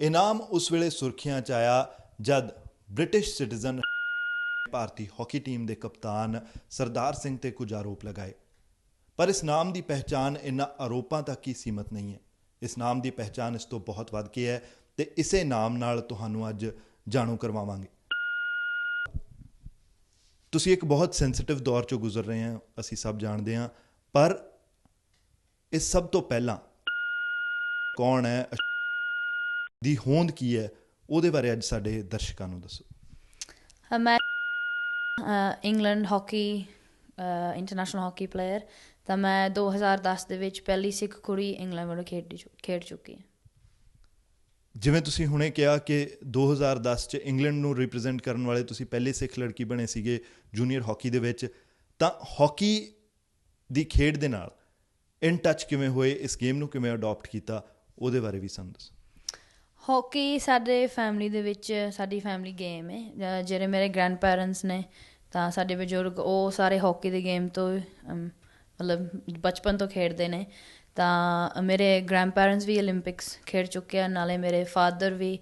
ਇਨਾਮ ਉਸ ਵੇਲੇ ਸੁਰਖੀਆਂ 'ਚ ਆਇਆ ਜਦ ਬ੍ਰਿਟਿਸ਼ ਸਿਟੀਜ਼ਨ ਭਾਰਤੀ ਹਾਕੀ ਟੀਮ ਦੇ ਕਪਤਾਨ ਸਰਦਾਰ ਸਿੰਘ ਤੇ ਕੁਝ ਆਰੋਪ ਲਗਾਏ। ਪਰ ਇਸ ਨਾਮ ਦੀ ਪਹਿਚਾਨ ਇਨ੍ਹਾਂ ਆਰੋਪਾਂ ਤੱਕ ਹੀ ਸੀਮਤ ਨਹੀਂ ਹੈ। ਇਸ ਨਾਮ ਦੀ ਪਹਿਚਾਨ ਇਸ ਤੋਂ ਬਹੁਤ ਵੱਧ ਕੇ ਹੈ ਤੇ ਇਸੇ ਨਾਮ ਨਾਲ ਤੁਹਾਨੂੰ ਅੱਜ ਜਾਣੂ ਕਰਵਾਵਾਂਗੇ। ਤੁਸੀਂ ਇੱਕ ਬਹੁਤ ਸੈਂਸਿਟਿਵ ਦੌਰ ਚੋਂ ਗੁਜ਼ਰ ਰਹੇ ਹੋ, ਅਸੀਂ ਸਭ ਜਾਣਦੇ ਹਾਂ, ਪਰ ਇਸ ਸਭ ਤੋਂ ਪਹਿਲਾਂ ਕੌਣ ਹੈ? ਦੀ ਹੋਂਦ ਕੀ ਹੈ ਉਹਦੇ ਬਾਰੇ ਅੱਜ ਸਾਡੇ ਦਰਸ਼ਕਾਂ ਨੂੰ ਦੱਸੋ। ਮੈਂ England hockey international hockey player ਤਾਂ ਮੈਂ 2010 ਦੇ ਵਿੱਚ ਪਹਿਲੀ ਸਿੱਖ ਕੁੜੀ ਇੰਗਲੈਂਡ ਵੱਲੋਂ ਖੇਡ ਖੇਡ ਚੁੱਕੀ ਹਾਂ। ਜਿਵੇਂ ਤੁਸੀਂ ਹੁਣੇ ਕਿਹਾ ਕਿ 2010 ਚ ਇੰਗਲੈਂਡ ਨੂੰ ਰਿਪਰੈਜ਼ੈਂਟ ਕਰਨ ਵਾਲੇ ਤੁਸੀਂ ਪਹਿਲੇ ਸਿੱਖ ਲੜਕੀ ਬਣੇ ਸੀਗੇ ਜੂਨੀਅਰ ਹਾਕੀ ਦੇ ਵਿੱਚ ਤਾਂ ਹਾਕੀ ਦੀ ਖੇਡ ਦੇ ਨਾਲ ਇਨ ਟੱਚ ਕਿਵੇਂ ਹੋਏ ਇਸ ਗੇਮ ਨੂੰ ਕਿਵੇਂ ਅਡਾਪਟ ਕੀਤਾ ਉਹਦੇ ਬਾਰੇ ਵੀ ਸਾਨੂੰ ਦੱਸੋ। ਹਾਕੀ ਸਾਡੇ ਫੈਮਿਲੀ ਦੇ ਵਿੱਚ, ਸਾਡੀ ਫੈਮਿਲੀ ਗੇਮ ਹੈ। ਜਿਹੜੇ ਮੇਰੇ ਗ੍ਰੈਂਡ ਪੈਰੈਂਟਸ ਨੇ, ਤਾਂ ਸਾਡੇ ਬਜ਼ੁਰਗ ਉਹ ਸਾਰੇ ਹਾਕੀ ਦੇ ਗੇਮ ਤੋਂ ਮਤਲਬ ਬਚਪਨ ਤੋਂ ਖੇਡਦੇ ਨੇ। ਤਾਂ ਮੇਰੇ ਗ੍ਰੈਂਡ ਪੈਰੈਂਟਸ ਵੀ 올림픽ਸ ਖੇਡ ਚੁੱਕੇ ਆ, ਨਾਲੇ ਮੇਰੇ ਫਾਦਰ ਵੀ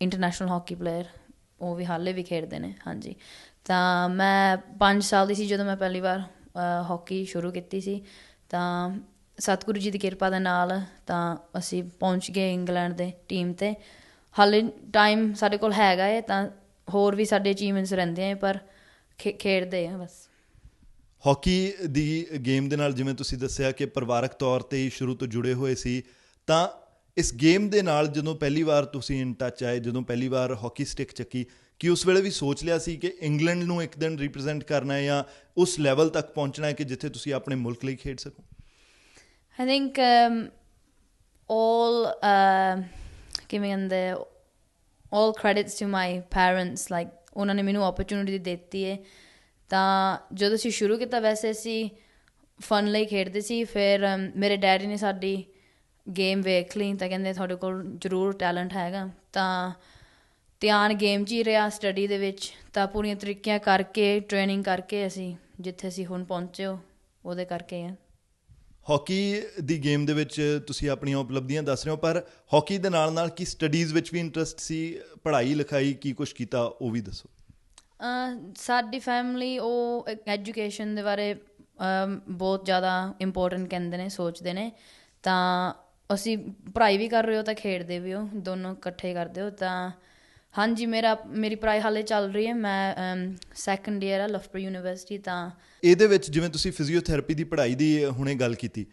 ਇੰਟਰਨੈਸ਼ਨਲ ਹਾਕੀ ਪਲੇਅਰ ਉਹ ਵੀ ਹਾਲੇ ਵੀ ਖੇਡਦੇ ਨੇ, ਹਾਂਜੀ। ਤਾਂ ਮੈਂ 5 ਸਾਲ ਦੀ ਸੀ ਜਦੋਂ ਮੈਂ ਪਹਿਲੀ ਵਾਰ ਹਾਕੀ ਸ਼ੁਰੂ ਕੀਤੀ ਸੀ। ਤਾਂ ਸਤਿਗੁਰੂ ਜੀ ਦੀ ਕਿਰਪਾ ਦੇ ਨਾਲ ਤਾਂ ਅਸੀਂ ਪਹੁੰਚ ਗਏ ਇੰਗਲੈਂਡ ਦੇ ਟੀਮ ਤੇ। ਹਾਲੇ ਟਾਈਮ ਸਾਡੇ ਕੋਲ ਹੈਗਾ ਹੈ ਤਾਂ ਹੋਰ ਵੀ ਸਾਡੇ ਅਚੀਵਮੈਂਟਸ ਰਹਿੰਦੇ ਆ ਪਰ ਖੇ- ਖੇਡਦੇ ਆ ਬਸ। ਹਾਕੀ ਦੀ ਗੇਮ ਦੇ ਨਾਲ ਜਿਵੇਂ ਤੁਸੀਂ ਦੱਸਿਆ ਕਿ ਪਰਿਵਾਰਕ ਤੌਰ ਤੇ ਹੀ ਸ਼ੁਰੂ ਤੋਂ ਜੁੜੇ ਹੋਏ ਸੀ, ਤਾਂ ਇਸ ਗੇਮ ਦੇ ਨਾਲ ਜਦੋਂ ਪਹਿਲੀ ਵਾਰ ਤੁਸੀਂ ਇਨ ਟੱਚ ਆਏ, ਜਦੋਂ ਪਹਿਲੀ ਵਾਰ ਹਾਕੀ ਸਟਿਕ ਚੱਕੀ, ਕਿ ਉਸ ਵੇਲੇ ਵੀ ਸੋਚ ਲਿਆ ਸੀ ਕਿ ਇੰਗਲੈਂਡ ਨੂੰ ਇੱਕ ਦਿਨ ਰਿਪਰੈਜ਼ੈਂਟ ਕਰਨਾ ਹੈ ਜਾਂ ਉਸ ਲੈਵਲ ਤੱਕ ਪਹੁੰਚਣਾ ਹੈ ਕਿ ਜਿੱਥੇ ਤੁਸੀਂ ਆਪਣੇ ਮੁਲਕ ਲਈ ਖੇਡ ਸਕੋ? I think um, all uh, giving the all credits to my parents like ਉਹਨਾਂ ਨੇ ਮੈਨੂੰ opportunity ਦਿੱਤੀ ਹੈ ਤਾਂ ਜਦੋਂ ਅਸੀਂ ਸ਼ੁਰੂ ਕੀਤਾ ਵੈਸੇ ਅਸੀਂ ਫਨ ਲਈ ਖੇਡਦੇ ਸੀ ਫਿਰ um, ਮੇਰੇ ਡੈਡੀ ਨੇ ਸਾਡੀ ਗੇਮ ਵੇਖ ਲਈ ਤਾਂ ਕਹਿੰਦੇ ਤੁਹਾਡੇ ਕੋਲ ਜ਼ਰੂਰ ਟੈਲੈਂਟ ਹੈਗਾ। ਤਾਂ ਧਿਆਨ ਗੇਮ 'ਚ ਹੀ ਰਿਹਾ ਸਟੱਡੀ ਦੇ ਵਿੱਚ। ਤਾਂ ਪੂਰੀਆਂ ਤਰੀਕਿਆਂ ਕਰਕੇ ਟ੍ਰੇਨਿੰਗ ਕਰਕੇ ਅਸੀਂ ਜਿੱਥੇ ਅਸੀਂ ਹੁਣ ਪਹੁੰਚੇ ਹੋ ਉਹਦੇ ਕਰਕੇ ਆ। ਹਾਕੀ ਦੀ ਗੇਮ ਦੇ ਵਿੱਚ ਤੁਸੀਂ ਆਪਣੀਆਂ ਉਪਲਬਧੀਆਂ ਦੱਸ ਰਹੇ ਹੋ, ਪਰ ਹਾਕੀ ਦੇ ਨਾਲ ਨਾਲ ਕੀ ਸਟੱਡੀਜ਼ ਵਿੱਚ ਵੀ ਇੰਟਰਸਟ ਸੀ, ਪੜ੍ਹਾਈ ਲਿਖਾਈ ਕੀ ਕੁਝ ਕੀਤਾ, ਉਹ ਵੀ ਦੱਸੋ। ਸਾਡੀ ਫੈਮਿਲੀ ਉਹ ਐਜੂਕੇਸ਼ਨ ਦੇ ਬਾਰੇ ਬਹੁਤ ਜ਼ਿਆਦਾ ਇੰਪੋਰਟੈਂਟ ਕਹਿੰਦੇ ਨੇ, ਸੋਚਦੇ ਨੇ। ਤਾਂ ਅਸੀਂ ਪੜ੍ਹਾਈ ਵੀ ਕਰ ਰਹੇ ਹੋ, ਤਾਂ ਖੇਡਦੇ ਵੀ ਹੋ, ਦੋਨੋਂ ਇਕੱਠੇ ਕਰਦੇ ਹੋ, ਤਾਂ ਹਾਂਜੀ, ਮੇਰਾ, ਮੇਰੀ ਪੜ੍ਹਾਈ ਹਾਲੇ ਚੱਲ ਰਹੀ ਹੈ। ਮੈਂ ਸੈਕੰਡ ਈਅਰ ਆ ਲਫਪੁਰ ਯੂਨੀਵਰਸਿਟੀ ਤਾਂ ਇਹਦੇ ਵਿੱਚ ਜਿਵੇਂ ਤੁਸੀਂ ਫਿਜ਼ੀਓਥੈਰੇਪੀ ਦੀ ਪੜ੍ਹਾਈ ਦੀ ਹੁਣੇ ਗੱਲ ਕੀਤੀ।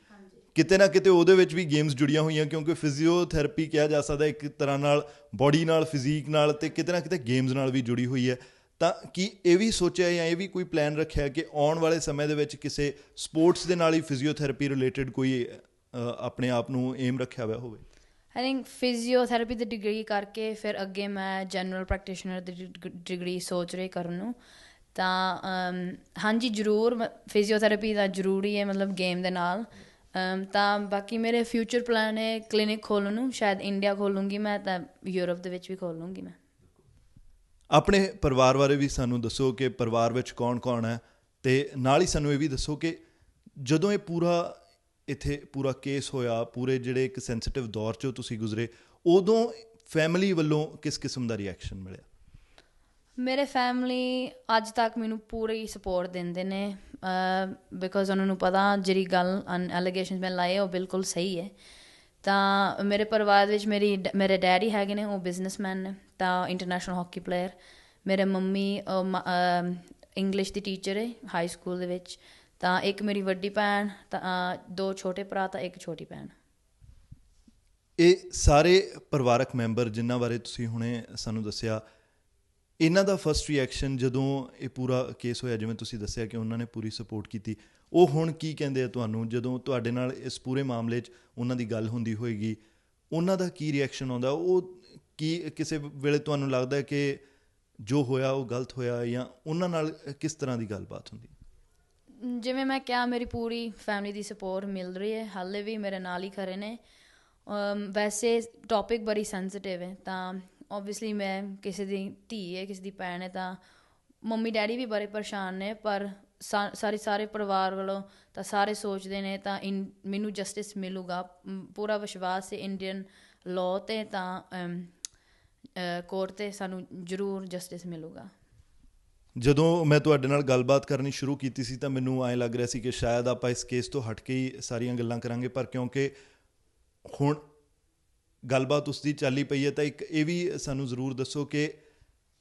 ਕਿਤੇ ਨਾ ਕਿਤੇ ਉਹਦੇ ਵਿੱਚ ਵੀ ਗੇਮਸ ਜੁੜੀਆਂ ਹੋਈਆਂ, ਕਿਉਂਕਿ ਫਿਜ਼ੀਓਥੈਰੇਪੀ ਕਿਹਾ ਜਾ ਸਕਦਾ ਇੱਕ ਤਰ੍ਹਾਂ ਨਾਲ ਬਾਡੀ ਨਾਲ ਫਿਜ਼ੀਕ ਨਾਲ ਤੇ ਕਿਤੇ ਨਾ ਕਿਤੇ ਗੇਮਸ ਨਾਲ ਵੀ ਜੁੜੀ ਹੋਈ ਹੈ। ਤਾਂ ਕੀ ਇਹ ਵੀ ਸੋਚਿਆ ਜਾਂ ਇਹ ਵੀ ਕੋਈ ਪਲਾਨ ਰੱਖਿਆ ਕਿ ਆਉਣ ਵਾਲੇ ਸਮੇਂ ਦੇ ਵਿੱਚ ਕਿਸੇ ਸਪੋਰਟਸ ਦੇ ਨਾਲ ਹੀ ਫਿਜ਼ੀਓਥੈਰੇਪੀ ਰਿਲੇਟਡ ਕੋਈ ਆਪਣੇ ਆਪ ਨੂੰ ਏਮ ਰੱਖਿਆ ਹੋਇਆ ਹੋਵੇ? ਆਈ ਥਿੰਕ ਫਿਜ਼ੀਓਥੈਰੇਪੀ ਦੀ ਡਿਗਰੀ ਕਰਕੇ ਫਿਰ ਅੱਗੇ ਮੈਂ ਜਨਰਲ ਪ੍ਰੈਕਟੀਸ਼ਨਰ ਦੀ ਡਿਗਰੀ ਸੋਚ ਰਹੀ ਕਰਨ ਨੂੰ। ਤਾਂ ਹਾਂਜੀ, ਜ਼ਰੂਰ ਫਿਜ਼ੀਓਥੈਰੇਪੀ ਦਾ ਜ਼ਰੂਰੀ ਹੈ ਮਤਲਬ ਗੇਮ ਦੇ ਨਾਲ। ਤਾਂ ਬਾਕੀ ਮੇਰੇ ਫਿਊਚਰ ਪਲਾਨ ਹੈ ਕਲੀਨਿਕ ਖੋਲ੍ਹਣ ਨੂੰ, ਸ਼ਾਇਦ ਇੰਡੀਆ ਖੋਲੂੰਗੀ ਮੈਂ ਤਾਂ ਯੂਰਪ ਦੇ ਵਿੱਚ ਵੀ ਖੋਲੂੰਗੀ ਮੈਂ। ਆਪਣੇ ਪਰਿਵਾਰ ਬਾਰੇ ਵੀ ਸਾਨੂੰ ਦੱਸੋ ਕਿ ਪਰਿਵਾਰ ਵਿੱਚ ਕੌਣ-ਕੌਣ ਹੈ ਤੇ ਨਾਲ ਹੀ ਸਾਨੂੰ ਇਹ ਵੀ ਦੱਸੋ ਕਿ ਜਦੋਂ ਇਹ ਪੂਰਾ ਇੱਥੇ ਪੂਰਾ ਕੇਸ ਹੋਇਆ, ਪੂਰੇ ਜਿਹੜੇ ਇੱਕ ਸੈਂਸਿਟਿਵ ਦੌਰ ਚੋਂ ਤੁਸੀਂ ਗੁਜ਼ਰੇ, ਉਦੋਂ ਫੈਮਿਲੀ ਵੱਲੋਂ ਕਿਸ ਕਿਸਮ ਦਾ ਰਿਐਕਸ਼ਨ ਮਿਲਿਆ? ਮੇਰੇ ਫੈਮਿਲੀ ਅੱਜ ਤੱਕ ਮੈਨੂੰ ਪੂਰੀ ਸਪੋਰਟ ਦਿੰਦੇ ਨੇ ਬਿਕੋਜ਼ ਉਹਨਾਂ ਨੂੰ ਪਤਾ ਜਿਹੜੀ ਗੱਲ ਐਲੀਗੇਸ਼ਨਸ ਮੈਂ ਲਾਏ ਉਹ ਬਿਲਕੁਲ ਸਹੀ ਹੈ। ਤਾਂ ਮੇਰੇ ਪਰਿਵਾਰ ਵਿੱਚ ਮੇਰੀ ਮੇਰੇ ਡੈਡੀ ਹੈਗੇ ਨੇ, ਉਹ ਬਿਜ਼ਨਸਮੈਨ ਨੇ, ਤਾਂ ਇੰਟਰਨੈਸ਼ਨਲ ਹਾਕੀ ਪਲੇਅਰ ਮੇਰੇ ਮੰਮੀ ਇੰਗਲਿਸ਼ ਦੀ ਟੀਚਰ ਹੈ ਹਾਈ ਸਕੂਲ ਦੇ ਵਿੱਚ। ਤਾਂ ਇੱਕ ਮੇਰੀ ਵੱਡੀ ਭੈਣ, ਤਾਂ ਦੋ ਛੋਟੇ ਭਰਾ, ਤਾਂ ਇੱਕ ਛੋਟੀ ਭੈਣ। ਇਹ ਸਾਰੇ ਪਰਿਵਾਰਕ ਮੈਂਬਰ ਜਿਨ੍ਹਾਂ ਬਾਰੇ ਤੁਸੀਂ ਹੁਣੇ ਸਾਨੂੰ ਦੱਸਿਆ, ਇਹਨਾਂ ਦਾ ਫਰਸਟ ਰਿਐਕਸ਼ਨ ਜਦੋਂ ਇਹ ਪੂਰਾ ਕੇਸ ਹੋਇਆ, ਜਿਵੇਂ ਤੁਸੀਂ ਦੱਸਿਆ ਕਿ ਉਹਨਾਂ ਨੇ ਪੂਰੀ ਸਪੋਰਟ ਕੀਤੀ, ਉਹ ਹੁਣ ਕੀ ਕਹਿੰਦੇ ਆ ਤੁਹਾਨੂੰ? ਜਦੋਂ ਤੁਹਾਡੇ ਨਾਲ ਇਸ ਪੂਰੇ ਮਾਮਲੇ 'ਚ ਉਹਨਾਂ ਦੀ ਗੱਲ ਹੁੰਦੀ ਹੋਏਗੀ, ਉਹਨਾਂ ਦਾ ਕੀ ਰਿਐਕਸ਼ਨ ਆਉਂਦਾ? ਉਹ ਕੀ ਕਿਸੇ ਵੇਲੇ ਤੁਹਾਨੂੰ ਲੱਗਦਾ ਕਿ ਜੋ ਹੋਇਆ, ਉਹ ਗਲਤ ਹੋਇਆ ਜਾਂ ਉਹਨਾਂ ਨਾਲ ਕਿਸ ਤਰ੍ਹਾਂ ਦੀ ਗੱਲਬਾਤ ਹੁੰਦੀ? ਜਿਵੇਂ ਮੈਂ ਕਿਹਾ, ਮੇਰੀ ਪੂਰੀ ਫੈਮਿਲੀ ਦੀ ਸਪੋਰਟ ਮਿਲ ਰਹੀ ਹੈ। ਹਾਲੇ ਵੀ ਮੇਰੇ ਨਾਲ ਹੀ ਖੜੇ ਨੇ। ਵੈਸੇ ਟੌਪਿਕ ਬੜੀ ਸੈਂਸਿਟਿਵ ਹੈ, ਤਾਂ ਆਬਵੀਅਸਲੀ ਮੈਂ ਕਿਸੇ ਦੀ ਧੀ ਹੈ, ਕਿਸੇ ਦੀ ਭੈਣ ਹੈ, ਤਾਂ ਮੰਮੀ ਡੈਡੀ ਵੀ ਬੜੇ ਪਰੇਸ਼ਾਨ ਨੇ, ਪਰ ਸਾ- ਸਾਰੇ ਸਾਰੇ ਪਰਿਵਾਰ ਵੱਲੋਂ ਤਾਂ ਸਾਰੇ ਸੋਚਦੇ ਨੇ, ਤਾਂ ਇਨ, ਮੈਨੂੰ ਜਸਟਿਸ ਮਿਲੂਗਾ। ਪੂਰਾ ਵਿਸ਼ਵਾਸ ਹੈ ਇੰਡੀਅਨ ਲਾਅ ਤੇ ਤਾਂ ਕੋਰਟ ਤੇ ਸਾਨੂੰ ਜ਼ਰੂਰ ਜਸਟਿਸ ਮਿਲੂਗਾ। ਜਦੋਂ ਮੈਂ ਤੁਹਾਡੇ ਨਾਲ ਗੱਲਬਾਤ ਕਰਨੀ ਸ਼ੁਰੂ ਕੀਤੀ ਸੀ ਤਾਂ ਮੈਨੂੰ ਐਂ ਲੱਗ ਰਿਹਾ ਸੀ ਕਿ ਸ਼ਾਇਦ ਆਪਾਂ ਇਸ ਕੇਸ ਤੋਂ ਹਟ ਕੇ ਹੀ ਸਾਰੀਆਂ ਗੱਲਾਂ ਕਰਾਂਗੇ, ਪਰ ਕਿਉਂਕਿ ਹੁਣ ਗੱਲਬਾਤ ਉਸ ਦੀ ਚੱਲੀ ਪਈ ਹੈ ਤਾਂ ਇੱਕ ਇਹ ਵੀ ਸਾਨੂੰ ਜ਼ਰੂਰ ਦੱਸੋ ਕਿ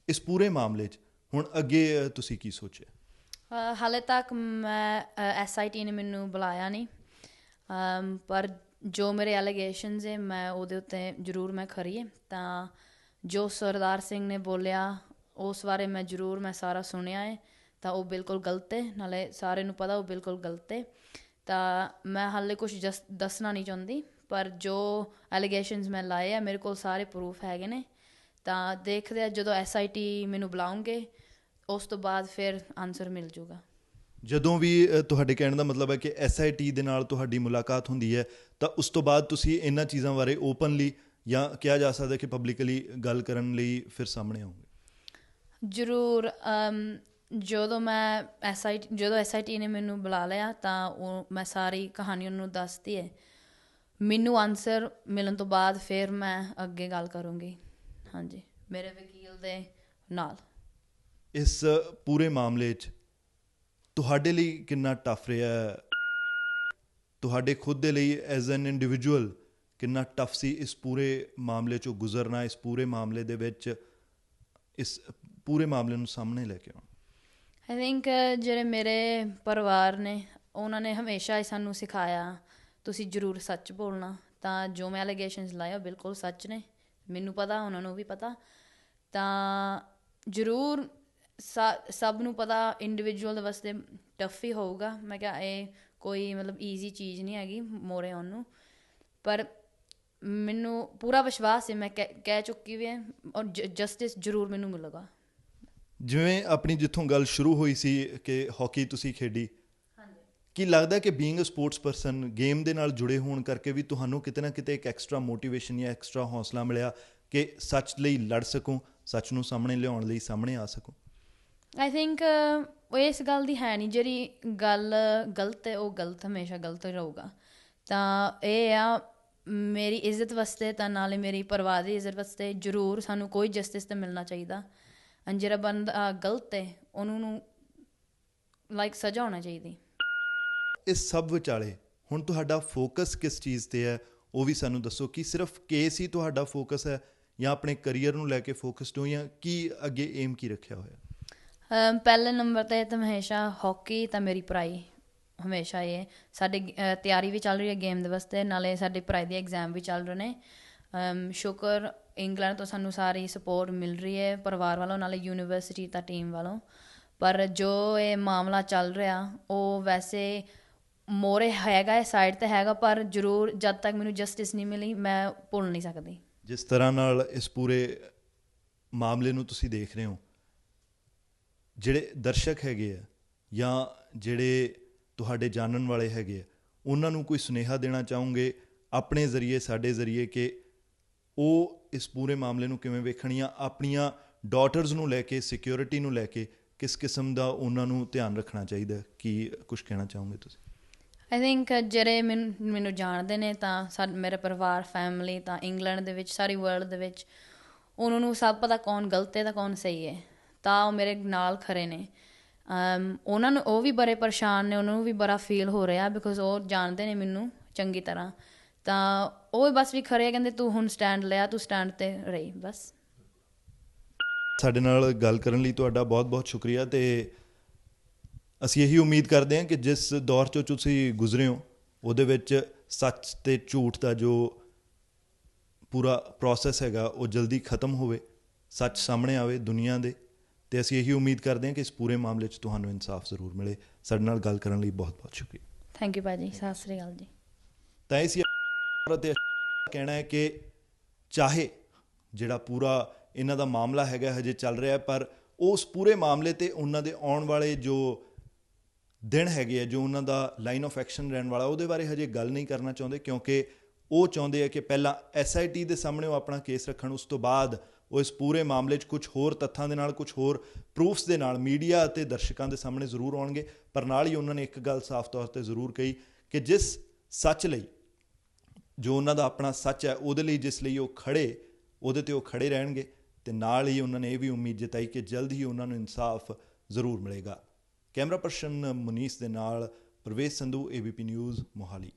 ਇਸ ਪੂਰੇ ਮਾਮਲੇ 'ਚ ਹੁਣ ਅੱਗੇ ਤੁਸੀਂ ਕੀ ਸੋਚਿਆ? ਹਾਲੇ ਤੱਕ ਮੈਂ ਐਸਆਈਟੀ ਨੇ ਮੈਨੂੰ ਬੁਲਾਇਆ ਨਹੀਂ। ਪਰ ਜੋ ਮੇਰੇ ਐਲੀਗੇਸ਼ਨਸ ਹੈ ਮੈਂ ਉਹਦੇ ਉੱਤੇ ਜ਼ਰੂਰ ਮੈਂ ਖਰੀ ਹੈ। ਤਾਂ ਜੋ ਸਰਦਾਰ ਸਿੰਘ ਨੇ ਬੋਲਿਆ ਉਸ ਬਾਰੇ ਮੈਂ ਜ਼ਰੂਰ ਮੈਂ ਸਾਰਾ ਸੁਣਿਆ ਹੈ ਤਾਂ ਉਹ ਬਿਲਕੁਲ ਗਲਤ ਹੈ ਨਾਲੇ ਸਾਰੇ ਨੂੰ ਪਤਾ ਉਹ ਬਿਲਕੁਲ ਗਲਤ ਹੈ ਤਾਂ ਮੈਂ ਹਾਲੇ ਕੁਝ ਦੱਸਣਾ ਨਹੀਂ ਚਾਹੁੰਦੀ, ਪਰ ਜੋ ਐਲੀਗੇਸ਼ਨਸ ਮੈਂ ਲਾਏ ਆ, ਮੇਰੇ ਕੋਲ ਸਾਰੇ ਪ੍ਰੂਫ ਹੈਗੇ ਨੇ। ਤਾਂ ਦੇਖਦੇ ਆ ਜਦੋਂ ਐਸਆਈਟੀ ਮੈਨੂੰ ਬੁਲਾਉਂਗੇ, ਉਸ ਤੋਂ ਬਾਅਦ ਫਿਰ ਆਨਸਰ ਮਿਲ ਜਾਊਗਾ ਜਦੋਂ ਵੀ ਤੁਹਾਡੇ ਕਹਿਣ ਦਾ ਮਤਲਬ ਹੈ ਕਿ ਐਸਆਈਟੀ ਦੇ ਨਾਲ ਤੁਹਾਡੀ ਮੁਲਾਕਾਤ ਹੁੰਦੀ ਹੈ, ਤਾਂ ਉਸ ਤੋਂ ਬਾਅਦ ਤੁਸੀਂ ਇਹਨਾਂ ਚੀਜ਼ਾਂ ਬਾਰੇ ਓਪਨਲੀ ਜਾਂ ਕਿਹਾ ਜਾ ਸਕਦਾ ਕਿ ਪਬਲਿਕਲੀ ਗੱਲ ਕਰਨ ਲਈ ਫਿਰ ਸਾਹਮਣੇ ਆਉਂਗੇ। ਜ਼ਰੂਰ ਜਦੋਂ ਮੈਂ ਐਸਆਈਟੀ ਜਦੋਂ ਐਸਆਈਟੀ ਨੇ ਮੈਨੂੰ ਬੁਲਾ ਲਿਆ, ਤਾਂ ਉਹ ਮੈਂ ਸਾਰੀ ਕਹਾਣੀ ਉਹਨੂੰ ਦੱਸਤੀ ਹੈ। ਮੈਨੂੰ ਆਨਸਰ ਮਿਲਣ ਤੋਂ ਬਾਅਦ ਫਿਰ ਮੈਂ ਅੱਗੇ ਗੱਲ ਕਰੂੰਗੀ। ਹਾਂਜੀ, ਮੇਰੇ ਵਕੀਲ ਦੇ ਨਾਲ। ਇਸ ਪੂਰੇ ਮਾਮਲੇ 'ਚ ਤੁਹਾਡੇ ਲਈ ਕਿੰਨਾ ਟਫ ਰਿਹਾ ਤੁਹਾਡੇ ਖੁਦ ਦੇ ਲਈ ਐਜ਼ ਐਨ ਇੰਡੀਵਿਜੂਅਲ ਕਿੰਨਾ ਟਫ ਸੀ ਇਸ ਪੂਰੇ ਮਾਮਲੇ 'ਚੋਂ ਗੁਜ਼ਰਨਾ, ਇਸ ਪੂਰੇ ਮਾਮਲੇ ਦੇ ਵਿੱਚ, ਇਸ ਪੂਰੇ ਮਾਮਲੇ ਨੂੰ ਸਾਹਮਣੇ ਲੈ ਕੇ ਆਉਣਾ। ਆਈ ਥਿੰਕ ਜਿਹੜੇ ਮੇਰੇ ਪਰਿਵਾਰ ਨੇ, ਉਹਨਾਂ ਨੇ ਹਮੇਸ਼ਾ ਹੀ ਸਾਨੂੰ ਸਿਖਾਇਆ, ਤੁਸੀਂ ਜ਼ਰੂਰ ਸੱਚ ਬੋਲਣਾ। ਤਾਂ ਜੋ ਮੈਂ ਐਲੀਗੇਸ਼ਨਸ ਲਾਇਆ ਉਹ ਬਿਲਕੁਲ ਸੱਚ ਨੇ। ਮੈਨੂੰ ਪਤਾ, ਉਹਨਾਂ ਨੂੰ ਵੀ ਪਤਾ। ਤਾਂ ਜ਼ਰੂਰ ਸਾ- ਸਭ ਨੂੰ ਪਤਾ ਇੰਡੀਵਿਜੂਅਲ ਦੇ ਵਾਸਤੇ ਟਫ ਹੀ ਹੋਊਗਾ। ਮੈਂ ਕਿਹਾ, ਇਹ ਕੋਈ ਮਤਲਬ ਈਜ਼ੀ ਚੀਜ਼ ਨਹੀਂ ਹੈਗੀ ਮੋਰੇ ਆਉਣ ਨੂੰ। ਪਰ ਮੈਨੂੰ ਪੂਰਾ ਵਿਸ਼ਵਾਸ ਹੈ ਮੈਂ ਕਹਿ ਕਹਿ ਚੁੱਕੀ ਵੀ ਹਾਂ, ਔਰ ਜਸਟਿਸ ਜ਼ਰੂਰ ਮੈਨੂੰ ਮਿਲੇਗਾ। ਜਿਵੇਂ ਆਪਣੀ ਜਿੱਥੋਂ ਗੱਲ ਸ਼ੁਰੂ ਹੋਈ ਸੀ ਕਿ ਹਾਕੀ ਤੁਸੀਂ ਖੇਡੀ ਕੀ ਲੱਗਦਾ ਕਿ being a sports person game ਦੇ ਨਾਲ ਜੁੜੇ ਹੋਣ ਕਰਕੇ ਵੀ ਤੁਹਾਨੂੰ ਕਿਤੇ ਨਾ ਕਿਤੇ ਇੱਕ ਐਕਸਟਰਾ ਮੋਟੀਵੇਸ਼ਨ ਜਾਂ ਐਕਸਟਰਾ ਹੌਸਲਾ ਮਿਲਿਆ ਕਿ ਸੱਚ ਲਈ ਲੜ ਸਕੋ ਸੱਚ ਨੂੰ ਸਾਹਮਣੇ ਲਿਆਉਣ ਲਈ ਸਾਹਮਣੇ ਆ ਸਕੋ? ਆਈ ਥਿੰਕ ਉਹ ਇਸ ਗੱਲ ਦੀ ਹੈ ਨਹੀਂ ਜਿਹੜੀ ਗੱਲ ਗਲਤ ਹੈ ਉਹ ਗਲਤ ਹਮੇਸ਼ਾ ਗਲਤ ਰਹੂਗਾ। ਤਾਂ ਇਹ ਆ ਮੇਰੀ ਇੱਜ਼ਤ ਵਾਸਤੇ ਤਾਂ ਨਾਲੇ ਮੇਰੀ ਪਰਿਵਾਰ ਦੀ ਇੱਜ਼ਤ ਵਾਸਤੇ ਜ਼ਰੂਰ ਸਾਨੂੰ ਕੋਈ ਜਸਟਿਸ ਤਾਂ ਮਿਲਣਾ ਚਾਹੀਦਾ। ਅਨ ਜਿਹੜਾ ਬੰਦਾ ਗਲਤ ਹੈ ਉਹਨੂੰ ਨੂੰ ਲਾਈਕ ਸਜ਼ਾ ਹੋਣਾ ਚਾਹੀਦੀ। ਇਸ ਸਭ ਵਿਚਾਲੇ ਹੁਣ ਤੁਹਾਡਾ ਫੋਕਸ ਕਿਸ ਚੀਜ਼ ਤੇ ਹੈ ਉਹ ਵੀ ਸਾਨੂੰ ਦੱਸੋ ਕਿ ਸਿਰਫ ਕੇਸ ਹੀ ਤੁਹਾਡਾ ਫੋਕਸ ਹੈ ਜਾਂ ਆਪਣੇ ਕੈਰੀਅਰ ਨੂੰ ਲੈ ਕੇ ਫੋਕਸਡ ਹੋ ਜਾਂ ਕੀ ਅੱਗੇ ਏਮ ਕੀ ਰੱਖਿਆ ਹੋਇਆ? ਪਹਿਲੇ ਨੰਬਰ ਤੇ ਤਾਂ ਹਮੇਸ਼ਾ ਹਾਕੀ ਤਾਂ ਮੇਰੀ ਪੜ੍ਹਾਈ ਹਮੇਸ਼ਾ ਇਹ ਸਾਡੇ ਤਿਆਰੀ ਵੀ ਚੱਲ ਰਹੀ ਹੈ ਗੇਮ ਦੇ ਵਾਸਤੇ ਨਾਲੇ ਸਾਡੇ ਪੜ੍ਹਾਈ ਦੇ ਐਗਜ਼ਾਮ ਵੀ ਚੱਲ ਰਹੇ ਨੇ। ਸ਼ੁਕਰ, ਇੰਗਲੈਂਡ ਤੋਂ ਸਾਨੂੰ ਸਾਰੀ ਸਪੋਰਟ ਮਿਲ ਰਹੀ ਹੈ, ਪਰਿਵਾਰ ਵੱਲੋਂ, ਨਾਲੇ ਯੂਨੀਵਰਸਿਟੀ ਤਾਂ ਟੀਮ ਵੱਲੋਂ। ਪਰ ਜੋ ਇਹ ਮਾਮਲਾ ਚੱਲ ਰਿਹਾ, ਉਹ ਵੈਸੇ ਮੋਰੇ ਹੈਗਾ ਹੈ ਸਾਈਡ ਤੇ ਹੈਗਾ, ਪਰ ਜ਼ਰੂਰ ਜਦ ਤੱਕ ਮੈਨੂੰ ਜਸਟਿਸ ਨਹੀਂ ਮਿਲੀ, ਮੈਂ ਭੁੱਲ ਨਹੀਂ ਸਕਦੀ। ਜਿਸ ਤਰ੍ਹਾਂ ਨਾਲ ਇਸ ਪੂਰੇ ਮਾਮਲੇ ਨੂੰ ਤੁਸੀਂ ਦੇਖ ਰਹੇ ਹੋ, ਜਿਹੜੇ ਦਰਸ਼ਕ ਹੈਗੇ ਆ, ਜਾਂ ਜਿਹੜੇ ਤੁਹਾਡੇ ਜਾਣਨ ਵਾਲੇ ਹੈਗੇ ਆ, ਉਹਨਾਂ ਨੂੰ ਕੋਈ ਸੁਨੇਹਾ ਦੇਣਾ ਚਾਹੋਗੇ? ਆਪਣੇ ਜ਼ਰੀਏ, ਸਾਡੇ ਜ਼ਰੀਏ ਕਿ ਉਹ ਇਸ ਪੂਰੇ ਮਾਮਲੇ ਨੂੰ ਕਿਵੇਂ ਵੇਖਣੀਆਂ, ਆਪਣੀਆਂ ਡਾਟਰਸ ਨੂੰ ਲੈ ਕੇ ਸਿਕਿਉਰਿਟੀ ਨੂੰ ਲੈ ਕੇ ਕਿਸ ਕਿਸਮ ਦਾ ਉਹਨਾਂ ਨੂੰ ਧਿਆਨ ਰੱਖਣਾ ਚਾਹੀਦਾ ਕੀ ਕੁਝ ਕਹਿਣਾ ਚਾਹੋਗੇ ਤੁਸੀਂ? ਆਈ ਥਿੰਕ ਜਿਹੜੇ ਮੈਨੂੰ ਜਾਣਦੇ ਨੇ ਤਾਂ ਸਾਡ ਮੇਰੇ ਪਰਿਵਾਰ ਫੈਮਿਲੀ ਤਾਂ ਇੰਗਲੈਂਡ ਦੇ ਵਿੱਚ, ਸਾਰੀ ਵਰਲਡ ਦੇ ਵਿੱਚ, ਉਹਨਾਂ ਨੂੰ ਸਭ ਪਤਾ ਕੌਣ ਗਲਤ ਹੈ ਤਾਂ ਕੌਣ ਸਹੀ ਹੈ। ਤਾਂ ਉਹ ਮੇਰੇ ਨਾਲ ਖਰੇ ਨੇ। ਉਹਨਾਂ ਨੂੰ ਉਹ ਵੀ ਬੜੇ ਪਰੇਸ਼ਾਨ ਨੇ, ਉਹਨਾਂ ਨੂੰ ਵੀ ਬੜਾ ਫੀਲ ਹੋ ਰਿਹਾ ਬਿਕੋਜ਼ ਉਹ ਜਾਣਦੇ ਨੇ ਮੈਨੂੰ ਚੰਗੀ ਤਰ੍ਹਾਂ। ਤਾਂ ਉਹ ਬਸ ਵੀ ਆ, ਕਹਿੰਦੇ ਤੂੰ ਹੁਣ ਸਟੈਂਡ ਲਿਆ ਤੂੰ ਸਟੈਂਡ ਤੇ ਰਹੀ ਬਸ। ਸਾਡੇ ਨਾਲ ਗੱਲ ਕਰਨ ਲਈ ਤੁਹਾਡਾ ਬਹੁਤ-ਬਹੁਤ ਸ਼ੁਕਰੀਆ ਤੇ ਅਸੀਂ ਇਹੀ ਉਮੀਦ ਕਰਦੇ ਹਾਂ ਕਿ ਜਿਸ ਦੌਰ ਚੋਂ ਤੁਸੀਂ ਗੁਜ਼ਰੇ ਹੋ ਉਹਦੇ ਵਿੱਚ ਸੱਚ ਤੇ ਝੂਠ ਦਾ ਜੋ ਪੂਰਾ ਪ੍ਰੋਸੈਸ ਹੈਗਾ ਉਹ ਜਲਦੀ ਖਤਮ ਹੋਵੇ ਸੱਚ ਸਾਹਮਣੇ ਆਵੇ ਦੁਨੀਆ ਦੇ। ਤੇ ਅਸੀਂ ਇਹੀ ਉਮੀਦ ਕਰਦੇ ਹਾਂ ਕਿ ਇਸ ਪੂਰੇ ਮਾਮਲੇ 'ਚ ਤੁਹਾਨੂੰ ਇਨਸਾਫ ਜ਼ਰੂਰ ਮਿਲੇ। ਸਾਡੇ ਨਾਲ ਗੱਲ ਕਰਨ ਲਈ ਬਹੁਤ-ਬਹੁਤ ਸ਼ੁਕਰੀਆ। ਥੈਂਕ ਯੂ ਭਾਜੀ ਸਤਿ ਸ੍ਰੀ ਅਕਾਲ ਜੀ। ਤਾਂ ਇਸ ਤੇ ਕਹਿਣਾ ਹੈ ਕਿ ਚਾਹੇ ਜਿਹੜਾ ਪੂਰਾ ਇਹਨਾਂ ਦਾ ਮਾਮਲਾ ਹੈਗਾ ਹਜੇ ਚੱਲ ਰਿਹਾ ਹੈ, ਪਰ ਉਸ ਪੂਰੇ ਮਾਮਲੇ ਤੇ ਉਹਨਾਂ ਦੇ ਆਉਣ ਵਾਲੇ ਜੋ ਦਿਨ ਹੈਗੇ ਆ, ਜੋ ਉਹਨਾਂ ਦਾ ਲਾਈਨ ਆਫ ਐਕਸ਼ਨ ਰਹਿਣ ਵਾਲਾ, ਉਹਦੇ ਬਾਰੇ ਹਜੇ ਗੱਲ ਨਹੀਂ ਕਰਨਾ ਚਾਹੁੰਦੇ, ਕਿਉਂਕਿ ਉਹ ਚਾਹੁੰਦੇ ਆ ਕਿ ਪਹਿਲਾਂ ਐਸਆਈਟੀ ਦੇ ਸਾਹਮਣੇ ਉਹ ਆਪਣਾ ਕੇਸ ਰੱਖਣ, ਉਸ ਤੋਂ ਬਾਅਦ ਉਹ ਇਸ ਪੂਰੇ ਮਾਮਲੇ 'ਚ ਕੁਝ ਹੋਰ ਤੱਥਾਂ ਦੇ ਨਾਲ ਕੁਝ ਹੋਰ ਪ੍ਰੂਫਸ ਦੇ ਨਾਲ ਮੀਡੀਆ ਅਤੇ ਦਰਸ਼ਕਾਂ ਦੇ ਸਾਹਮਣੇ ਜ਼ਰੂਰ ਆਉਣਗੇ, ਪਰ ਨਾਲ ਹੀ ਉਹਨਾਂ ਨੇ ਇੱਕ ਗੱਲ ਸਾਫ਼ ਤੌਰ ਤੇ ਜ਼ਰੂਰ ਕਹੀ ਕਿ ਜਿਸ ਸੱਚ ਲਈ ਜੋ ਉਹਨਾਂ ਦਾ ਆਪਣਾ ਸੱਚ ਹੈ, ਉਹਦੇ ਲਈ ਜਿਸ ਲਈ ਉਹ ਖੜੇ, ਉਹਦੇ ਤੇ ਉਹ ਖੜੇ ਰਹਿਣਗੇ ਤੇ ਨਾਲ ਹੀ ਉਹਨਾਂ ਨੇ ਇਹ ਵੀ ਉਮੀਦ ਜਤਾਈ ਕਿ ਜਲਦ ਹੀ ਉਹਨਾਂ ਨੂੰ ਇਨਸਾਫ ਜ਼ਰੂਰ ਮਿਲੇਗਾ। ਕੈਮਰਾ ਪਰਸਨ ਮੁਨੀਸ ਦੇ ਨਾਲ ਪ੍ਰਵੇਸ਼ ਸੰਧੂ ਏਬੀਪੀ ਨਿਊਜ਼ ਮੋਹਾਲੀ।